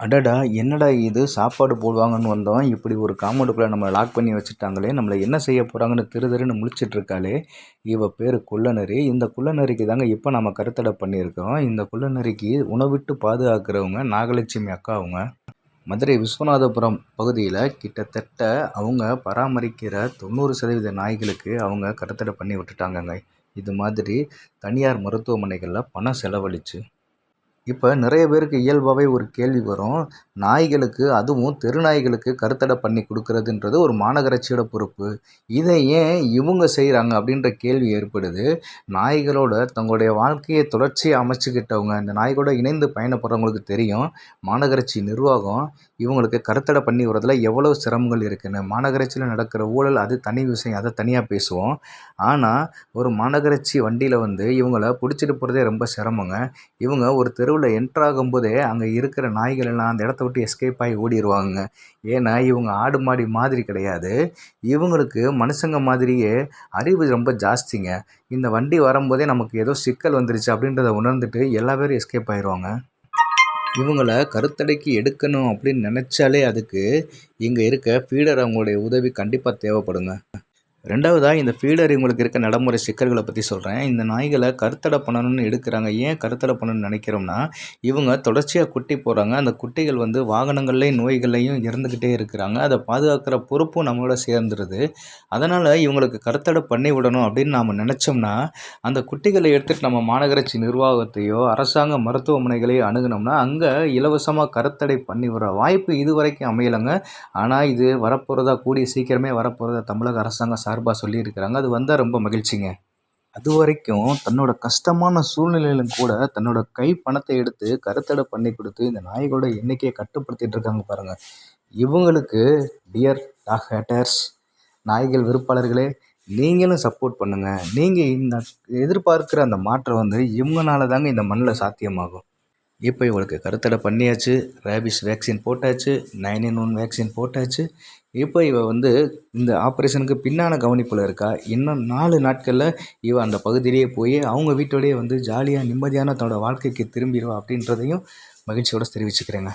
அடடா என்னடா இது? சாப்பாடு போடுவாங்கன்னு வந்தோம். இப்படி ஒரு காம்பவுண்டுக்குள்ளே நம்மளை லாக் பண்ணி வச்சுட்டாங்களே நம்மளை என்ன செய்ய போகிறாங்கன்னு திரு திருன்னு முழிச்சிட்ருக்காளே இவ பேர் குள்ளநரி. இந்த குள்ளநரிக்கு தாங்க இப்போ நம்ம கருத்தடை பண்ணியிருக்கோம். இந்த குள்ளநரிக்கு உணவிட்டு பாதுகாக்கிறவங்க நாகலட்சுமி அக்கா அவங்க மதுரை விஸ்வநாதபுரம் பகுதியில் கிட்டத்தட்ட அவங்க பராமரிக்கிற தொண்ணூறு சதவீத நாய்களுக்கு அவங்க கருத்தடை பண்ணி விட்டுட்டாங்கங்க. இது மாதிரி தனியார் மருத்துவமனைகளில் பணம் செலவழித்து இப்போ நிறைய பேருக்கு இயல்பாகவே ஒரு கேள்வி வரும். நாய்களுக்கு அதுவும் தெரு நாய்களுக்கு கருத்தடை பண்ணி கொடுக்கறதுன்றது ஒரு மாநகராட்சியோட பொறுப்பு. இதை ஏன் இவங்க செய்கிறாங்க அப்படின்ற கேள்வி ஏற்படுது. நாய்களோட தங்களுடைய வாழ்க்கையை தொடர்ச்சியாக அமைச்சுக்கிட்டவங்க இந்த நாய்களோட இணைந்து பயணப்படுறவங்களுக்கு தெரியும் மாநகராட்சி நிர்வாகம் இவங்களுக்கு கருத்தடை பண்ணி வரதில் எவ்வளோ சிரமங்கள் இருக்குன்னு. மாநகராட்சியில் நடக்கிற ஊழல் அது தனி விஷயம் அதை தனியாக பேசுவோம். ஆனால் ஒரு மாநகராட்சி வண்டியில் வந்து இவங்கள பிடிச்சிட்டு போகிறதே ரொம்ப சிரமங்க. இவங்க ஒரு தெரு தெருவில் என்ட்ராகும்போதே அங்கே இருக்கிற நாய்கள் எல்லாம் அந்த இடத்த விட்டு எஸ்கேப் ஆகி ஓடிடுவாங்க ஏன்னா இவங்க ஆடு மாடி மாதிரி கிடையாது. இவங்களுக்கு மனுஷங்க மாதிரியே அறிவு ரொம்ப ஜாஸ்திங்க. இந்த வண்டி வரும்போதே நமக்கு ஏதோ சிக்கல் வந்துருச்சு அப்படின்றத உணர்ந்துட்டு எல்லா பேரும் எஸ்கேப் ஆயிடுவாங்க இவங்களை கருத்தடைக்கு எடுக்கணும் அப்படின்னு நினச்சாலே அதுக்கு இங்கே இருக்க ஃபீடர் அவங்களுடைய உதவி கண்டிப்பாக தேவைப்படுங்க. ரெண்டாவதாக இந்த ஃபீடர் இவங்களுக்கு இருக்க நடைமுறை சிக்கல்களை பற்றி சொல்கிறேன் இந்த நாய்களை கருத்தடை பண்ணணும்னு எடுக்கிறாங்க. ஏன் கருத்தடை பண்ணணும்னு நினைக்கிறோம்னா இவங்க தொடர்ச்சியாக குட்டி போடுறாங்க. அந்த குட்டிகள் வந்து வாகனங்கள்லேயும் நோய்கள்லையும் இறந்துக்கிட்டே இருக்கிறாங்க. அதை பாதுகாக்கிற பொறுப்பும் நம்மளோட சேர்ந்துருது. அதனால் இவங்களுக்கு கருத்தடை பண்ணி விடணும் அப்படின்னு நாம் நினச்சோம்னா அந்த குட்டிகளை எடுத்துகிட்டு நம்ம மாநகராட்சி நிர்வாகத்தையோ அரசாங்க மருத்துவமனைகளையோ அணுகுனோம்னா அங்கே இலவசமாக கருத்தடை பண்ணி விடுற வாய்ப்பு இது வரைக்கும் அமையலைங்க. ஆனால் இது வரப்போகிறதா கூடிய சீக்கிரமே வரப்போகிறதா தமிழக அரசாங்கம் சார்பாக சொல்லியிருக்கிறாங்க. அது வந்தால் ரொம்ப மகிழ்ச்சிங்க. அது வரைக்கும் தன்னோட கஷ்டமான சூழ்நிலையிலும் கூட தன்னோட கை பணத்தை எடுத்து கருத்தடை பண்ணி கொடுத்து இந்த நாய்களோட எண்ணிக்கையை கட்டுப்படுத்திட்டு இருக்காங்க பாருங்கள் இவங்களுக்கு டியர் டாக் ஹேட்டர்ஸ் நாய்கள் விருப்பாளர்களே நீங்களும் சப்போர்ட் பண்ணுங்கள் நீங்கள் இந்த எதிர்பார்க்குற அந்த மாற்றம் வந்து இவங்கனால தாங்க இந்த மண்ணில் சாத்தியமாகும். இப்போ இவளுக்கு கருத்தடை பண்ணியாச்சு. ரேபிஸ் வேக்சின் போட்டாச்சு. நைன் இன் ஒன் வேக்சின் போட்டாச்சு. இப்போ இவ வந்து இந்த ஆப்ரேஷனுக்கு பின்னான கவனிப்பில் இருக்கா? இன்னும் நாலு நாட்களில் இவ அந்த பகுதியிலேயே போய் அவங்க வீட்டோடையே வந்து ஜாலியாக நிம்மதியான தன்னோட வாழ்க்கைக்கு திரும்பிடுவா அப்படின்றதையும் மகிழ்ச்சியோட தெரிவிச்சுக்கிறேங்க.